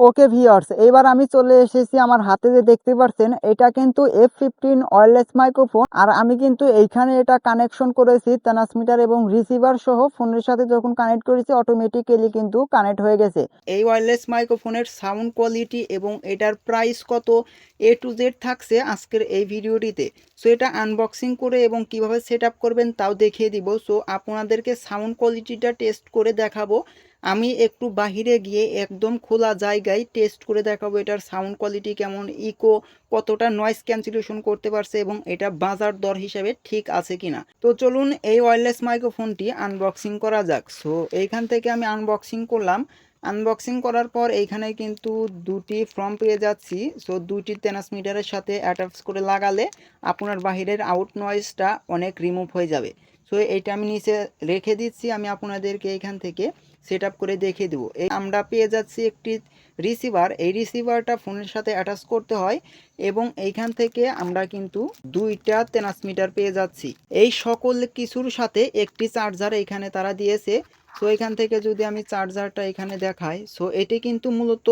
Okay viewers, এবার আমি চলে এসেছি আমার হাতে যে দেখতে পাচ্ছেন, এটা কিন্তু এফ ফিফটিন ওয়্যারলেস মাইক্রোফোন আর আমি কিন্তু এইখানে এটা কানেকশন করেছি ট্রান্সমিটার এবং রিসিভার সহ, ফোনের সাথে যখন কানেক্ট করেছি অটোমেটিক্যালি কিন্তু কানেক্ট হয়ে গেছে। এই ওয়্যারলেস মাইক্রোফোনের সাউন্ড কোয়ালিটি এবং এটার প্রাইস কত এ টু জেড থাকছে আজকের এই ভিডিওটিতে। সো এটা আনবক্সিং করে এবং কীভাবে সেট করবেন তাও দেখিয়ে দিব। সো আপনাদেরকে সাউন্ড কোয়ালিটিটা টেস্ট করে দেখাবো। আমি একটু বাহিরে গিয়ে একদম খোলা জায়গায় টেস্ট করে দেখাবো এটার সাউন্ড কোয়ালিটি কেমন ইকো কতটা নয়েজ ক্যান্সেলেশন করতে পারছে এবং এটা বাজার দর হিসাবে ঠিক আছে কিনা। তো চলুন এই ওয়্যারলেস মাইক্রোফোনটি আনবক্সিং করা যাক। সো এইখান থেকে আমি আনবক্সিং করলাম। আনবক্সিং করার পর এইখানে কিন্তু দুটি ফর্ম পেয়ে যাচ্ছি। সো দুটি ট্রান্সমিটারের সাথে অ্যাটাচ করে লাগালে আপনার বাহিরের আউট নয়েজটা অনেক রিমুভ হয়ে যাবে। সো এইটা আমি নিচে রেখে দিচ্ছি, আমি আপনাদেরকে এখান থেকে সেট করে দেখিয়ে দেবো। এই আমরা পেয়ে যাচ্ছি একটি রিসিভার এই রিসিভারটা ফোনের সাথে অ্যাটাচ করতে হয় এবং এইখান থেকে আমরা কিন্তু দুইটা ট্রান্সমিটার পেয়ে যাচ্ছি। এই সকল কিছুর সাথে একটি চার্জার এখানে তারা দিয়েছে। সো এখান থেকে যদি আমি চার্জারটা এখানে দেখাই সো এটি কিন্তু মূলত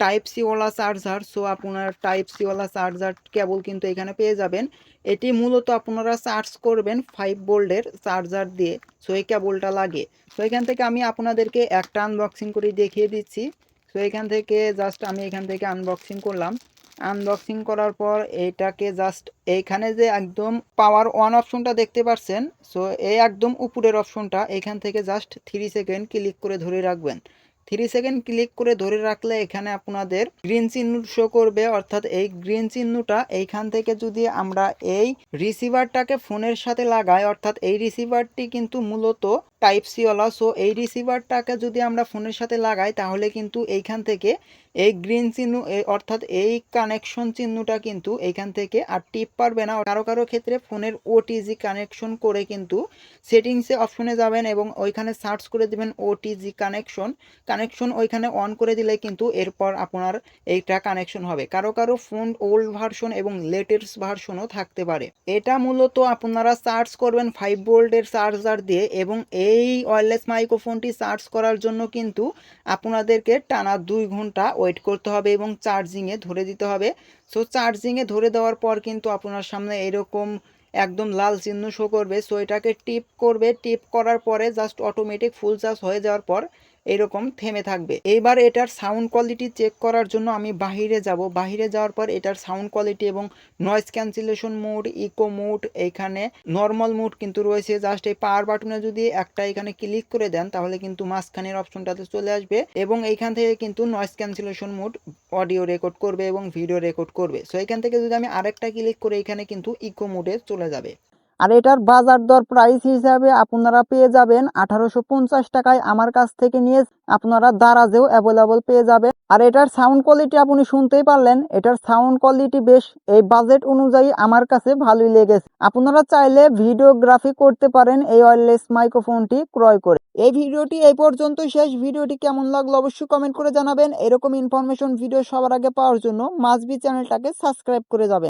টাইপ সিওয়ালা চার্জার সো আপনার টাইপ সিওয়ালা চার্জার কেবল কিন্তু এখানে পেয়ে যাবেন। এটি মূলত আপনারা চার্জ করবেন ফাইভ বোল্ডের চার্জার দিয়ে সো এই কেবলটা লাগে। সো এখান থেকে আমি আপনাদেরকে একটা আনবক্সিং করে দেখিয়ে দিচ্ছি। সো এখান থেকে জাস্ট আমি এখান থেকে আনবক্সিং করলাম। আনবক্সিং করার পর এইটাকে জাস্ট এইখানে যে একদম পাওয়ার ওয়ান অপশনটা দেখতে পাচ্ছেন সো এই একদম উপরের অপশনটা এখান থেকে জাস্ট থ্রি সেকেন্ড ক্লিক করে ধরে রাখবেন। থ্রি সেকেন্ড ক্লিক করে ধরে রাখলে এখানে আপনাদের গ্রিন চিহ্ন শো করবে, অর্থাৎ এই গ্রিন চিহ্নটা এইখান থেকে যদি আমরা এই রিসিভারটাকে ফোনের সাথে লাগাই, অর্থাৎ এই রিসিভারটি কিন্তু মূলত টাইপ সিওয়ালা সো এই রিসিভারটাকে যদি আমরা ফোনের সাথে লাগাই, তাহলে কিন্তু এইখান থেকে এই গ্রিন চিহ্ন অর্থাৎ এই কানেকশন চিহ্নটা কিন্তু এইখান থেকে আর টিপ পারবে না। কারও কারও ক্ষেত্রে ফোনের ওটিজি কানেকশন করে কিন্তু সেটিংসে অপশনে যাবেন এবং ওইখানে সার্চ করে দেবেন ওটিজি কানেকশন কানেকশন ওইখানে অন করে দিলে কিন্তু এরপর আপনার এইটা কানেকশন হবে। কারও কারও ফোন ওল্ড ভার্সন এবং লেটেস্ট ভার্সনও থাকতে পারে। এটা মূলত আপনারা সার্চ করবেন ফাইভ ভোল্টের চার্জার দিয়ে এবং এই ওয়্যারলেস মাইক্রোফোনটি চার্জ করার জন্য কিন্তু আপনাদেরকে টানা দুই ঘণ্টা ওয়েট করতে হবে এবং চার্জিংয়ে ধরে দিতে হবে। সো চার্জিংয়ে ধরে দেওয়ার পর কিন্তু আপনার সামনে এরকম একদম লাল চিহ্ন শো করবে। সো এটাকে টিপ করবে। টিপ করার পরে জাস্ট অটোমেটিক ফুল চার্জ হয়ে যাওয়ার পর এরকম থেমে থাকবে। এইবার এটার সাউন্ড কোয়ালিটি চেক করার জন্য আমি বাহিরে যাব। বাহিরে যাওয়ার পর এটার সাউন্ড কোয়ালিটি এবং noise cancellation mode echo mode এইখানে নর্মাল মোড কিন্তু রয়েছে। জাস্ট এই পাওয়ার বাটনে যদি একটা এখানে ক্লিক করে দেন, তাহলে কিন্তু মাঝখানের অপশনটাতে চলে আসবে এবং এইখান থেকে কিন্তু noise cancellation mode audio record করবে এবং ভিডিও রেকর্ড করবে। সো এখান থেকে যদি আমি আরেকটা ক্লিক করে এখানে কিন্তু ইকো মোডে চলে যাবে। আর এটার বাজার দর প্রাইস হিসাবে আপনারা পেয়ে যাবেন আঠারোশো পঞ্চাশ টাকায় আমার কাছ থেকে নিয়ে আপনারা দারাজেও অ্যাভেলেবল পেয়ে যাবেন। আর এটার সাউন্ড কোয়ালিটি আপনি শুনতেই পারলেন, এটার সাউন্ড কোয়ালিটি বেশ, এই বাজেট অনুযায়ী আমার কাছে ভালোই লেগেছে। আপনারা চাইলে ভিডিওগ্রাফি করতে পারেন এই ওয়্যারলেস মাইক্রোফোনটি ক্রয় করে। এই ভিডিওটি এই পর্যন্ত শেষ। ভিডিওটি কেমন লাগল অবশ্যই কমেন্ট করে জানাবেন। এরকম ইনফরমেশন ভিডিও সবার আগে পাওয়ার জন্য মাসবি চ্যানেলটাকে সাবস্ক্রাইব করে যাবেন।